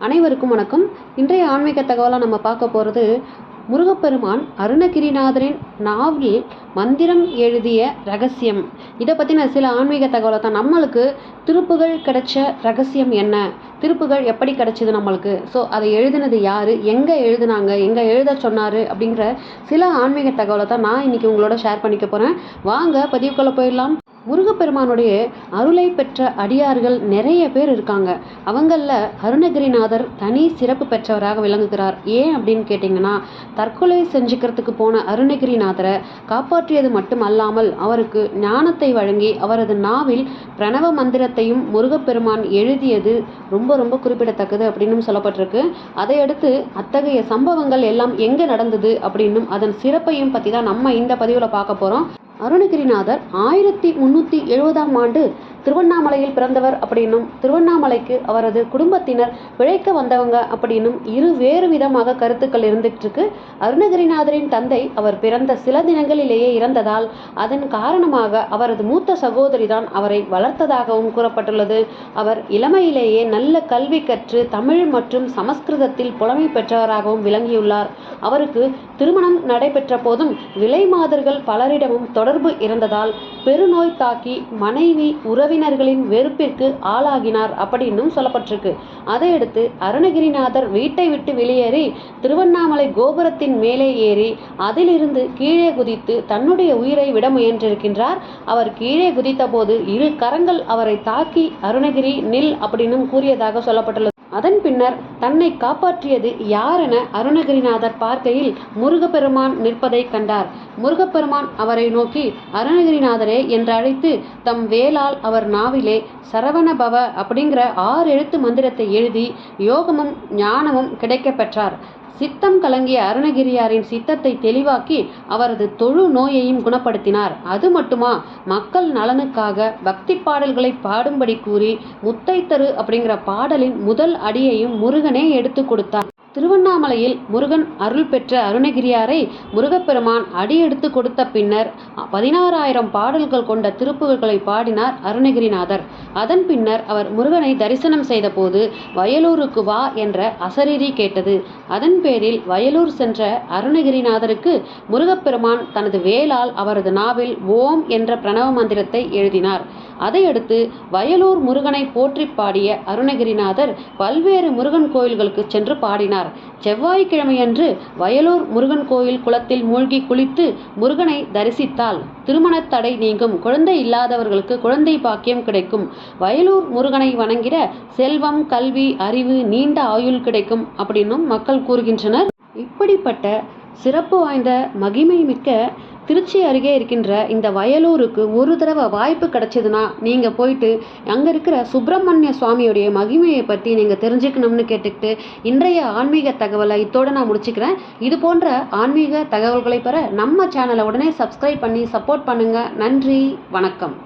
அனைவருக்கும் வணக்கம். இன்றைய ஆன்மீக தகவலாக நம்ம பார்க்க போகிறது முருகப்பெருமான் அருணகிரிநாதரின் நாவலில் மந்திரம் எழுதிய ரகசியம். இதை பற்றின சில ஆன்மீக தகவலை தான் நம்மளுக்கு திருப்புகள் கிடைச்ச ரகசியம் என்ன? திருப்புகள் எப்படி கிடைச்சிது நம்மளுக்கு? ஸோ அதை எழுதினது யார்? எங்கே எழுதினாங்க? எங்கே எழுத சொன்னார்? அப்படிங்கிற சில ஆன்மீக தகவலை தான் நான் இன்றைக்கி உங்களோட ஷேர் பண்ணிக்க போகிறேன் வாங்க பதிவுக்குள்ளே போயிடலாம். முருகப்பெருமானுடைய அருளை பெற்ற அடியார்கள் நிறைய பேர் இருக்காங்க. அவங்களில் அருணகிரிநாதர் தனி சிறப்பு பெற்றவராக விளங்குகிறார். ஏன் அப்படின்னு கேட்டிங்கன்னா தற்கொலை செஞ்சுக்கிறதுக்கு போன அருணகிரிநாதரை காப்பாற்றியது மட்டுமல்லாமல் அவருக்கு ஞானத்தை வழங்கி அவரது நாவில் பிரணவ மந்திரத்தையும் முருகப்பெருமான் எழுதியது ரொம்ப ரொம்ப குறிப்பிடத்தக்கது அப்படின்னும் சொல்லப்பட்டிருக்கு. அதையடுத்து அத்தகைய சம்பவங்கள் எல்லாம் எங்கே நடந்தது அப்படின்னும் அதன் சிறப்பையும் பற்றி தான் நம்ம இந்த பதிவில் பார்க்க போகிறோம் அருணகிரிநாதர் ஆயிரத்தி முந்நூற்றி எழுபதாம் ஆண்டு திருவண்ணாமலையில் பிறந்தவர் அப்படின்னும் திருவண்ணாமலைக்கு அவரது குடும்பத்தினர் பிழைக்க வந்தவங்க அப்படின்னும் இரு வேறு விதமாக கருத்துக்கள் இருந்துட்டு இருக்கு அருணகிரிநாதரின் தந்தை அவர் பிறந்த சில தினங்களிலேயே இறந்ததால் அதன் காரணமாக அவரது மூத்த சகோதரி தான் அவரை வளர்த்ததாகவும் கூறப்பட்டுள்ளது. அவர் இளமையிலேயே நல்ல கல்வி கற்று தமிழ் மற்றும் சமஸ்கிருதத்தில் புலமை பெற்றவராகவும் விளங்கியுள்ளார். அவருக்கு திருமணம் நடைபெற்ற போதும் விலை மாதர்கள் பலரிடமும் தொடர்பு இருந்ததால் பெருநோய் தாக்கி மனைவி உற உறவினர்களின் வெறுப்பிற்கு ஆளாகினார் அப்படின்னும் சொல்லப்பட்டிருக்கு. அதையடுத்து அருணகிரிநாதர் வீட்டை விட்டு வெளியேறி திருவண்ணாமலை கோபுரத்தின் மேலே ஏறி அதிலிருந்து கீழே குதித்து தன்னுடைய உயிரை விட முயன்றிருக்கின்றார். அவர் கீழே குதித்த போது இரு கரங்கள் அவரை தாக்கி அருணகிரி நில் அப்படின்னும் கூறியதாக சொல்லப்பட்டுள்ளது. அதன் பின்னர் தன்னை காப்பாற்றியது யாரென அருணகிரிநாதர் பார்க்கையில் முருகப்பெருமான் நிற்பதை கண்டார். முருகப்பெருமான் அவரை நோக்கி அருணகிரிநாதரே என்றழைத்து தம் வேலால் அவர் நாவிலே சரவணபவ அப்படிங்கிற ஆறு எழுத்து மந்திரத்தை எழுதி யோகமும் ஞானமும் கிடைக்க பெற்றார். சித்தம் கலங்கிய அருணகிரியாரின் சித்தத்தை தெளிவாக்கி அவரது தொழு நோயையும் குணப்படுத்தினார். அது மட்டுமா? மக்கள் நலனுக்காக பக்தி பாடல்களை பாடும்படி கூறி முத்தைத்தரு அப்படிங்கிற பாடலின் முதல் அடியையும் முருகனே எடுத்து கொடுத்தார். திருவண்ணாமலையில் முருகன் அருள் பெற்ற அருணகிரியாரை முருகப்பெருமான் அடியெடுத்து கொடுத்த பின்னர் பதினாறாயிரம் பாடல்கள் கொண்ட திருப்புகழ்களை பாடினார் அருணகிரிநாதர். அதன் பின்னர் அவர் முருகனை தரிசனம் செய்தபோது வயலூருக்கு வா என்ற அசரீரி கேட்டது. அதன் பேரில் வயலூர் சென்ற அருணகிரிநாதருக்கு முருகப்பெருமான் தனது வேலால் அவரது நாவில் ஓம் என்ற பிரணவ மந்திரத்தை எழுதினார். அதையடுத்து வயலூர் முருகனை போற்றி பாடிய அருணகிரிநாதர் பல்வேறு முருகன் கோயில்களுக்கு சென்று பாடினார். செவ்வாய்க்கிழமையன்று வயலூர் முருகன் கோயில் குளத்தில் மூழ்கி குளித்து முருகனை தரிசித்தால் திருமணத் தடை நீங்கும். குழந்தை இல்லாதவர்களுக்கு குழந்தை பாக்கியம் கிடைக்கும். வயலூர் முருகனை வணங்கிட செல்வம் கல்வி அறிவு நீண்ட ஆயுள் கிடைக்கும் அப்படின்னும் மக்கள் கூறுகின்றனர். இப்படிப்பட்ட சிறப்பு வாய்ந்த மகிமை மிக்க திருச்சி அருகே இருக்கின்ற இந்த வயலூருக்கு ஒரு தடவை வாய்ப்பு கிடைச்சதுன்னா நீங்கள் போயிட்டு அங்கே இருக்கிற சுப்பிரமணிய சுவாமியுடைய மகிமையை பற்றி நீங்கள் தெரிஞ்சுக்கணும்னு கேட்டுக்கிட்டு இன்றைய ஆன்மீக தகவலை இத்தோடு நான் முடிச்சுக்கிறேன். இது போன்ற ஆன்மீக தகவல்களை பெற நம்ம சேனலை உடனே சப்ஸ்கிரைப் பண்ணி சப்போர்ட் பண்ணுங்கள் நன்றி வணக்கம்.